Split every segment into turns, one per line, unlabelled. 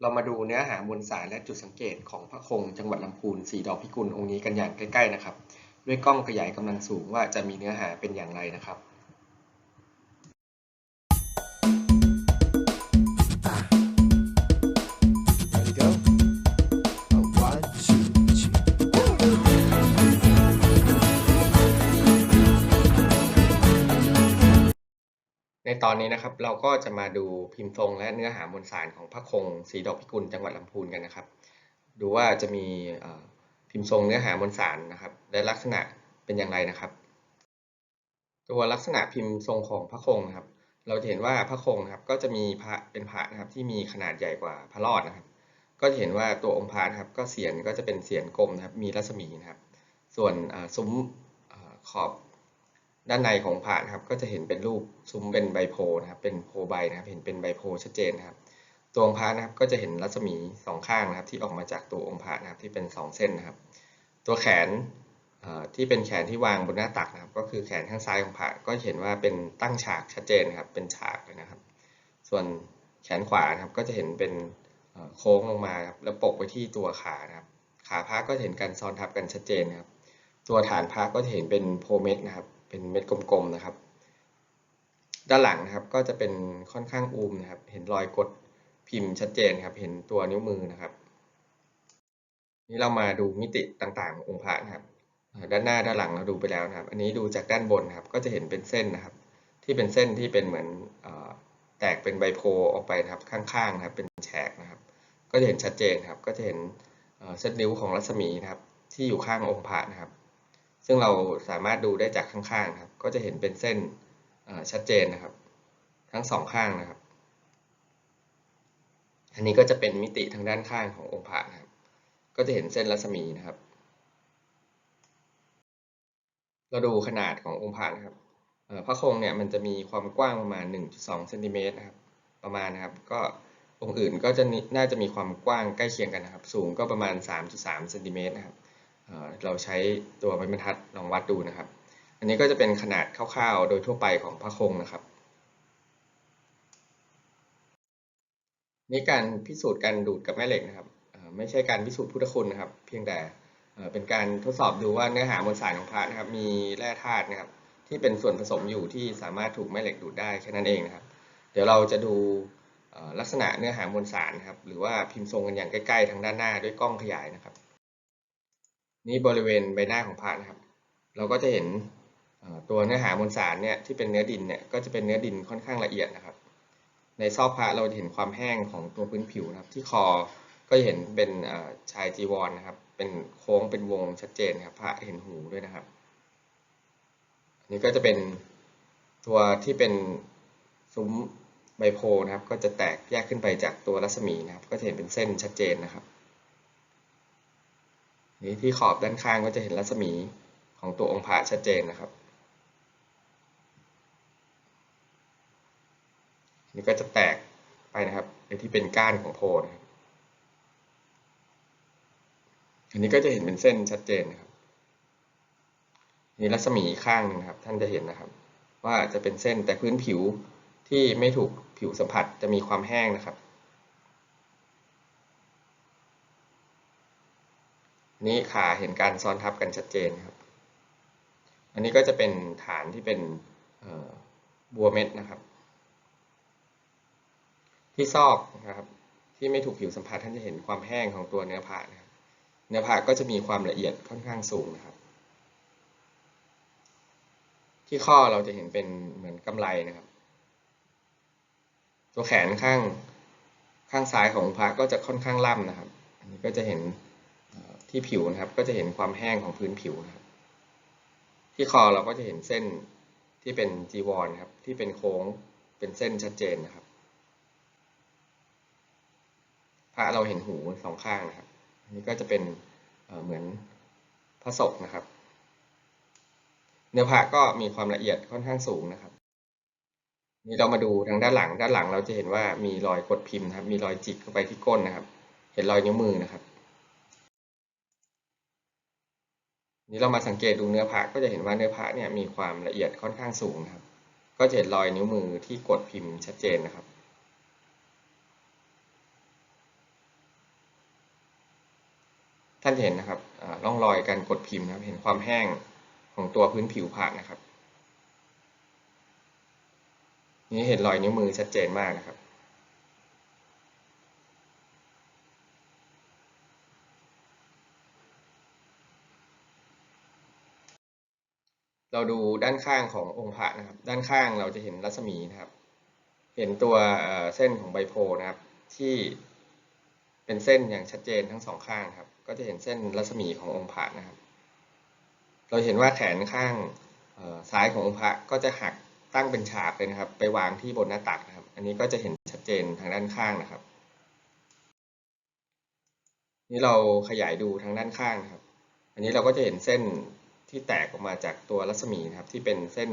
เรามาดูเนื้อหามวลสารและจุดสังเกตของพระคงจังหวัดลำพูนสีดอกพิกุลองค์นี้กันอย่างใกล้ๆนะครับ ด้วยกล้องขยายกำลังสูงว่าจะมีเนื้อหาเป็นอย่างไรนะครับ ในตอนนี้นะครับเราก็จะมาดูพิมพ์ทรงและเนื้อหามวลสารของพระคงสีดอกพิกุลจังหวัดลำพูนกันนะครับ ดูว่าจะมีพิมพ์ทรงเนื้อหามวลสารนะครับและลักษณะเป็นอย่างไรนะครับ ตัวลักษณะพิมพ์ทรงของพระคงนะครับ เราจะเห็นว่าพระคงนะครับก็จะมีพระเป็นพระนะครับที่มีขนาดใหญ่กว่าพระรอดนะครับ ก็จะเห็นว่าตัวองค์พระนะครับก็เสียนก็จะเป็นเสียนกลมนะครับมีรัศมีนะครับ ส่วนซุ้มขอบ ด้านในของพระนะครับก็จะเห็นเป็นรูปซุ้มเป็นใบโพนะครับเป็นโพใบนะครับเห็นเป็นใบโพชัดเจนนะครับตัวองค์พระนะครับก็จะเห็นรัศมีสองข้างนะครับที่ออกมาจากตัวองค์พระนะครับที่เป็นสองเส้นนะครับ ตัวแขนที่เป็นแขนที่วางบนหน้าตักนะครับ ก็คือแขนข้างซ้ายของพระก็เห็นว่าเป็นตั้งฉากชัดเจนนะครับเป็นฉากเลยนะครับ ส่วนแขนขวานะครับก็จะเห็นเป็นโค้งลงมาครับแล้วปกไว้ที่ตัวขานะครับ ขาพระก็เห็นการซ้อนทับกันชัดเจนนะครับ ตัวฐานพระก็จะเห็นเป็นโพเม็ดนะครับ เป็นเม็ดกลมๆนะครับ ด้านหลังนะครับก็จะเป็นค่อนข้างอูมนะครับ เห็นรอยกดพิมพ์ชัดเจนครับ เห็นตัวนิ้วมือนะครับ นี่เรามาดูมิติต่างๆขององค์พระนะครับ ด้านหน้าด้านหลังเราดูไปแล้วนะครับ อันนี้ดูจากด้านบนนะครับ ก็จะเห็นเป็นเส้นนะครับ ที่เป็นเส้นที่เป็นเหมือนอแตกเป็นใบโพล์ออกไปนะครับข้างๆนะครับ เป็นแฉกนะครับ ก็จะเห็นชัดเจนครับ ก็จะเห็นเอ่อเส้นนิ้วของรัศมีนะครับ ที่อยู่ข้างองค์พระนะครับ ซึ่งเราสามารถดูได้จากข้างๆครับ ก็จะเห็นเป็นเส้นชัดเจนนะครับ ทั้งสองข้างนะครับ อันนี้ก็จะเป็นมิติทางด้านข้างขององค์พระนะครับ ก็จะเห็นเส้นรัศมีนะครับ เราดูขนาดขององค์พระนะครับพระคงเนี่ยมันจะมีความกว้างประมาณ 1.2เซนติเมตรนะครับ ประมาณนะครับ ก็องค์อื่นก็จะน่าจะมีความกว้างใกล้เคียงกันนะครับ สูงก็ประมาณ 3.3เซนติเมตรนะครับ เราใช้ตัวไม้บรรทัดลองวัดดูนะครับ อันนี้ก็จะเป็นขนาดคร่าวๆ โดยทั่วไปของพระคงนะครับนี่การพิสูจน์การดูดกับแม่เหล็กนะครับไม่ใช่การพิสูจน์พุทธคุณนะครับ เพียงแต่เป็นการทดสอบดูว่าเนื้อหามวลสารของพระนะครับ มีแร่ธาตุนะครับ ที่เป็นส่วนผสมอยู่ที่สามารถถูกแม่เหล็กดูดได้แค่นั้นเองนะครับ เดี๋ยวเราจะดูลักษณะเนื้อหามวลสารนะครับหรือว่าพิมพ์ทรงกันอย่างใกล้ๆทางด้านหน้าด้วยกล้องขยายนะครับ นี่บริเวณใบหน้าของพระนะครับ เราก็จะเห็นตัวเนื้อหามวลสารเนี่ยที่เป็นเนื้อดินเนี่ยก็จะเป็นเนื้อดินค่อนข้างละเอียดนะครับ ในซอกพระเราจะเห็นความแห้งของตัวพื้นผิวนะครับ ที่คอก็จะเห็นเป็นชายจีวรนะครับ เป็นโค้งเป็นวงชัดเจนครับพระเห็นหูด้วยนะครับนนี้ก็จะเป็นตัวที่เป็นซุ้มใบโพนะครับ ก็จะแตกแยกขึ้นไปจากตัวรัศมีนะครับ ก็จะเห็นเป็นเส้นชัดเจนนะครับ นี่ที่ขอบด้านข้างก็จะเห็นรัศมีของตัวองค์พระชัดเจนนะครับ นี่ก็จะแตกไปนะครับในที่เป็นก้านของโพธิ์นะครับอันนี้ก็จะเห็นเป็นเส้นชัดเจนนะครับนี่รัศมีข้างนึงนะครับ ท่านจะเห็นนะครับ ว่าจะเป็นเส้นแต่พื้นผิวที่ไม่ถูกผิวสัมผัสจะมีความแห้งนะครับ นี่ขาเห็นการซ้อนทับกันชัดเจนครับ อันนี้ก็จะเป็นฐานที่เป็นบัวเม็ดนะครับ ที่ซอกนะครับ ที่ไม่ถูกผิวสัมผัสท่านจะเห็นความแห้งของตัวเนื้อผ้านะครับเนื้อผ้าก็จะมีความละเอียดค่อนข้างสูงนะครับ ที่ข้อเราจะเห็นเป็นเหมือนกำไลนะครับ ตัวแขนข้างข้างซ้ายของพระก็จะค่อนข้างล่ำนะครับ อันนี้ก็จะเห็น ที่ผิวนะครับ ก็จะเห็นความแห้งของพื้นผิวนะครับ ที่คอเราก็จะเห็นเส้นที่เป็นจีวรครับ ที่เป็นโค้งเป็นเส้นชัดเจนนะครับพระเราเห็นหูสองข้างนะครับอันนี้ก็จะเป็นเเหมือนพระศกนะครับ เนื้อผ้าก็มีความละเอียดค่อนข้างสูงนะครับนี่เรามาดูทางด้านหลัง ด้านหลังเราจะเห็นว่ามีรอยกดพิมพ์นะครับ มีรอยจิกเข้าไปที่ก้นนะครับ เห็นรอยนิ้วมือนะครับ นี้เรามาสังเกตดูเนื้อผ้าก็จะเห็นว่าเนื้อผ้าเนี่ยมีความละเอียดค่อนข้างสูงนะครับ ก็จะเห็นรอยนิ้วมือที่กดพิมพ์ชัดเจนนะครับท่านเห็นนะครับร่องรอยการกดพิมพ์นะครับ เห็นความแห้งของตัวพื้นผิวผ่านะครับ นี่เห็นรอยนิ้วมือชัดเจนมากนะครับ เราดูด้านข้างขององค์พระนะครับ ด้านข้างเราจะเห็นรัศมีนะครับ เห็นตัวเส้นของใบโพนะครับ ที่เป็นเส้นอย่างชัดเจนทั้งสองข้างครับ ก็จะเห็นเส้นรัศมีขององค์พระนะครับ เราเห็นว่าแขนข้างซ้ายขององค์พระก็จะหักตั้งเป็นฉากเลยนะครับ ไปวางที่บนหน้าตักนะครับ อันนี้ก็จะเห็นชัดเจนทางด้านข้างนะครับ นี่เราขยายดูทางด้านข้างนะครับ อันนี้เราก็จะเห็นเส้น ที่แตกออกมาจากตัวรัศมีนะครับที่เป็นเส้น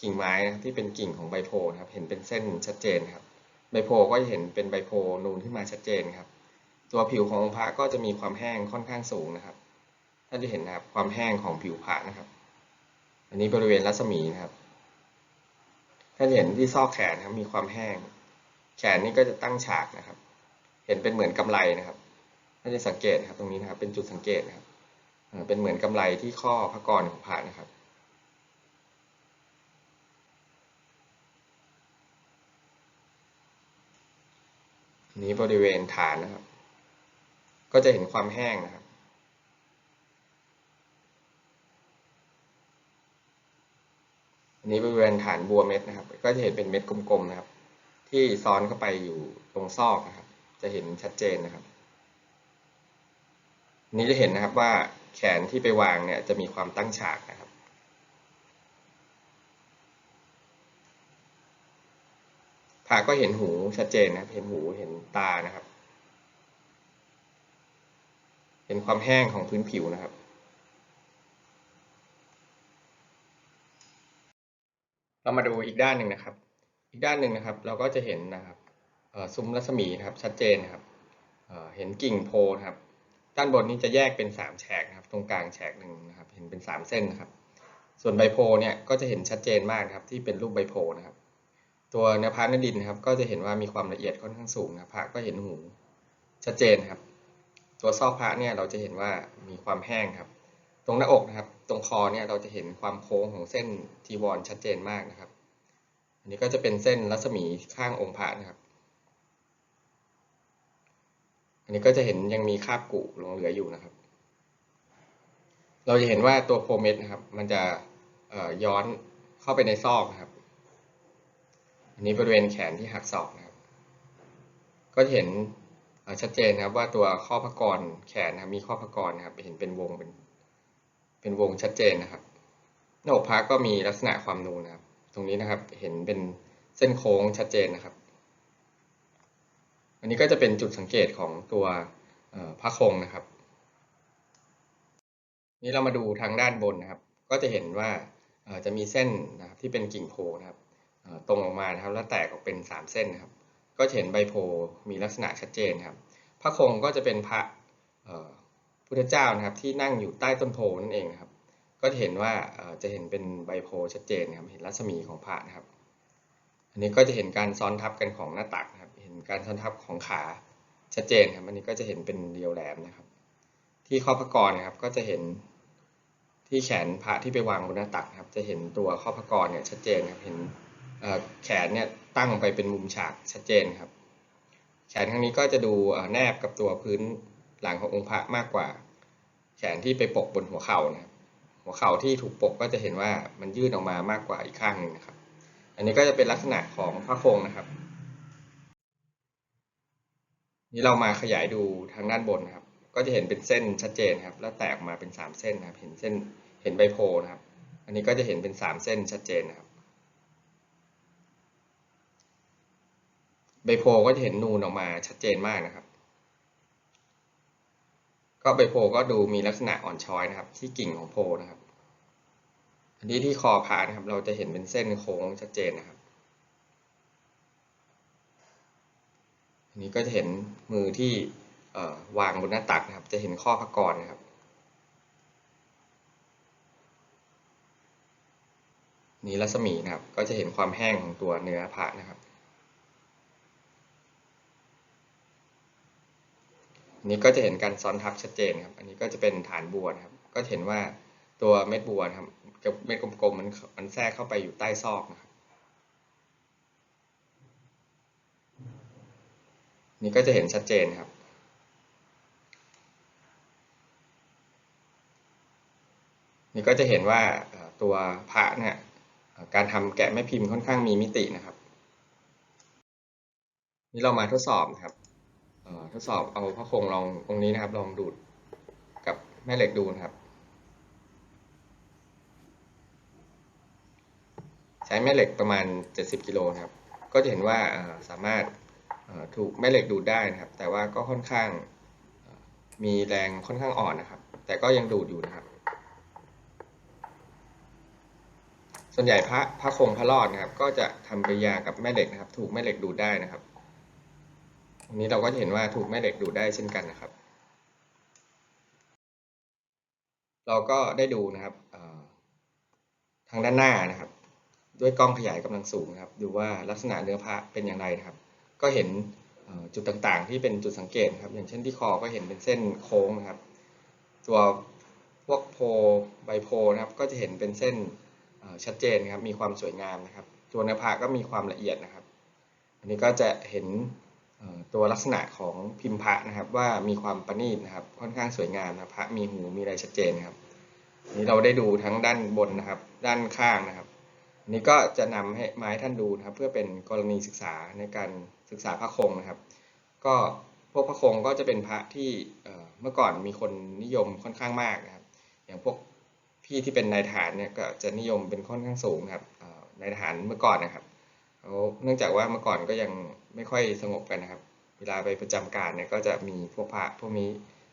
กิ่งไม้นะครับที่เป็นกิ่งของใบโพนะครับเห็นเป็นเส้นชัดเจนครับใบโพก็จะเห็นเป็นใบโพนูนขึ้นมาชัดเจนครับ ตัวผิวขององค์พระก็จะมีความแห้งค่อนข้างสูงนะครับท่านจะเห็นนะครับความแห้งของผิวพระนะครับ อันนี้บริเวณรัศมีนะครับท่านเห็นที่ซอกแขนนะครับมีความแห้ง แขนนี่ก็จะตั้งฉากนะครับ เห็นเป็นเหมือนกำไลนะครับท่านจะสังเกตนะครับตรงนี้นะครับเป็นจุดสังเกตนะครับ เป็นเหมือนกำไลที่ข้อพระกรของพระนะครับ นี้บริเวณฐานนะครับ ก็จะเห็นความแห้งนะครับอันนี้บริเวณฐานบัวเม็ดนะครับ ก็จะเห็นเป็นเม็ดกลมๆนะครับ ที่ซ้อนเข้าไปอยู่ตรงซอกนะครับ จะเห็นชัดเจนนะครับ นี้จะเห็นนะครับว่าแขนที่ไปวางเนี่ยจะมีความตั้งฉากนะครับ ผ่าก็เห็นหูชัดเจนนะครับ เห็นหูเห็นตานะครับ เห็นความแห้งของพื้นผิวนะครับเรามาดูอีกด้านหนึ่งนะครับ อีกด้านหนึ่งนะครับ เราก็จะเห็นนะครับซุ้มรัศมีนะครับชัดเจนนะครับเอ่อเห็นกิ่งโพนะครับ ด้านบนนี้จะแยกเป็นสามแฉกนะครับ ตรงกลางแฉกหนึ่งนะครับ เห็นเป็นสามเส้นนะครับ ส่วนใบโพเนี่ยก็จะเห็นชัดเจนมากครับที่เป็นรูปใบโพนะครับ ตัวเนื้อพระเนื้อดินนะครับ ก็จะเห็นว่ามีความละเอียดค่อนข้างสูงนะพระก็เห็นหูชัดเจนครับ ตัวซอกพระเนี่ยเราจะเห็นว่ามีความแห้งครับ ตรงหน้าอกนะครับ ตรงคอเนี่ยเราจะเห็นความโค้งของเส้นจีวรชัดเจนมากนะครับ อันนี้ก็จะเป็นเส้นรัศมีข้างองค์พระนะครับ อันนี้ก็จะเห็นยังมีคราบกุหลงเหลืออยู่นะครับ เราจะเห็นว่าตัวโพเมตนะครับ มันจะย้อนเข้าไปในซอกนะครับ อันนี้บริเวณแขนที่หักศอกนะครับ ก็จะเห็นชัดเจนนะครับว่าตัวข้อพกรแขนนะมีข้อพกรนะครับ เห็นเป็นวงเป็นเป็นวงชัดเจนนะครับหน้าอกพระก็มีลักษณะความนูนนะครับ ตรงนี้นะครับเห็นเป็นเส้นโค้งชัดเจนนะครับ อันนี้ก็จะเป็นจุดสังเกตของตัวพระคงนะครับ นี่เรามาดูทางด้านบนนะครับ ก็จะเห็นว่าจะมีเส้นนะครับที่เป็นกิ่งโพนะครับตรงออกมานะครับแล้วแตกออกเป็นสามเส้นนะครับ ก็จะเห็นใบโพมีลักษณะชัดเจนครับ พระคงก็จะเป็นพระพุทธเจ้านะครับที่นั่งอยู่ใต้ต้นโพนั่นเองนะครับ ก็จะเห็นว่าจะเห็นเป็นใบโพชัดเจนครับเห็นรัศมีของพระนะครับ อันนี้ก็จะเห็นการซ้อนทับกันของหน้าตักนะครับ การซ้อนทับของขาชัดเจนครับอันนี้ก็จะเห็นเป็นเรียวแหลมนะครับ ที่ข้อพระกรนะครับก็จะเห็นที่แขนพระที่ไปวางบนหน้าตักครับ จะเห็นตัวข้อพระกรเนี่ยชัดเจนครับเห็นแขนเนี่ยตั้งไปเป็นมุมฉากชัดเจนครับ แขนข้างนี้ก็จะดูแนบกับตัวพื้นหลังขององค์พระมากกว่า แขนที่ไปปกบนหัวเข่านะครับหัวเข่าที่ถูกปกก็จะเห็นว่ามันยืดออกมามากกว่าอีกข้างหนึ่งนะครับ อันนี้ก็จะเป็นลักษณะของพระโครงนะครับ นี่เรามาขยายดูทางด้านบนนะครับ ก็จะเห็นเป็นเส้นชัดเจนครับ แล้วแตกมาเป็นสามเส้นนะครับ เห็นเส้นเห็นใบโพนะครับ อันนี้ก็จะเห็นเป็นสามเส้นชัดเจนนะครับ ใบโพก็จะเห็นนูนออกมาชัดเจนมากนะครับ ก็ใบโพก็ดูมีลักษณะอ่อนช้อยนะครับ ที่กิ่งของโพนะครับ อันนี้ที่คอพานะครับ เราจะเห็นเป็นเส้นโค้งชัดเจนนะครับ นนี้ก็จะเห็นมือที่วางบนหน้าตักนะครับ จะเห็นข้อพระกรนะครับ นี่รัศมีนะครับ ก็จะเห็นความแห้งของตัวเนื้อพระนะครับอันนี้ก็จะเห็นการซ้อนทับชัดเจนครับ อันนี้ก็จะเป็นฐานบัวนะครับ ก็เห็นว่าตัวเม็ดบัวนะครับกับเม็ดกลมๆมันมันแทรกเข้าไปอยู่ใต้ซอกนะครับ นี่ก็จะเห็นชัดเจนครับ นี่ก็จะเห็นว่าตัวพระเนี่ยการทำแกะแม่พิมพ์ค่อนข้างมีมิตินะครับ นี่เรามาทดสอบนะครับทดสอบเอาพระคงลององนี้นะครับ ลองดูดกับแม่เหล็กดูนะครับ ใช้แม่เหล็กประมาณ 70กิโลครับ ก็จะเห็นว่าสามารถ ถูกแม่เหล็กดูดได้นะครับ แต่ว่าก็ค่อนข้างมีแรงค่อนข้างอ่อนนะครับ แต่ก็ยังดูดอยู่นะครับ ส่วนใหญ่พระพระคงพระรอดนะครับ ก็จะทำปฏิกิริยากับแม่เหล็กนะครับ ถูกแม่เหล็กดูดได้นะครับตรงนี้เราก็จะเห็นว่าถูกแม่เหล็กดูดได้เช่นกันนะครับ เราก็ได้ดูนะครับทางด้านหน้านะครับ ด้วยกล้องขยายกำลังสูงนะครับ ดูว่าลักษณะเนื้อพระเป็นอย่างไรนะครับ ก็เห็นจุดต่างๆ ที่เป็นจุดสังเกตครับ อย่างเช่นที่คอก็เห็นเป็นเส้นโค้งนะครับ ตัวพวกโพใบโพนะครับ ก็จะเห็นเป็นเส้นชัดเจนครับ มีความสวยงามนะครับ ตัวเนื้อพระก็มีความละเอียดนะครับ อันนี้ก็จะเห็นตัวลักษณะของพิมพ์พระนะครับ ว่ามีความประณีตนะครับ ค่อนข้างสวยงามนะพระมีหูมีอะไรชัดเจนครับนี้เราได้ดูทั้งด้านบนนะครับ ด้านข้างนะครับอันนี้ก็จะนำให้ไม้ท่านดูนะครับ เพื่อเป็นกรณีศึกษาในการ ศึกษาพระคงนะครับ ก็พวกพระคงก็จะเป็นพระที่เมื่อก่อนมีคนนิยมค่อนข้างมากนะครับ อย่างพวกพี่ที่เป็นนายทหารเนี่ยก็จะนิยมเป็นค่อนข้างสูงครับนายทหารเมื่อก่อนนะครับเนื่องจากว่าเมื่อก่อนก็ยังไม่ค่อยสงบกันนะครับ เวลาไปประจำการเนี่ยก็จะมีพวกพระพวกนี้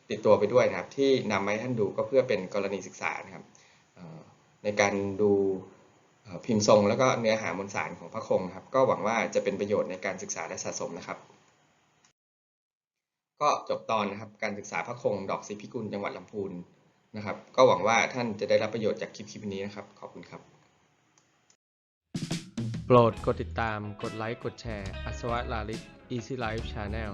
ติดตัวไปด้วยนะครับ ที่นำมาให้ท่านดูก็เพื่อเป็นกรณีศึกษานะครับในการดู พิมพ์ทรงแล้วก็เนื้อหามวลสารของพระคงครับ ก็หวังว่าจะเป็นประโยชน์ในการศึกษาและสะสมนะครับ ก็จบตอนนะครับการศึกษาพระคงดอกสีพิกุลจังหวัดลำพูนนะครับ ก็หวังว่าท่านจะได้รับประโยชน์จากคลิปคลิปนี้นะครับ ขอบคุณครับ โปรดกดติดตามกดไลค์กดแชร์อัศวะลาลิก Easy Life Channel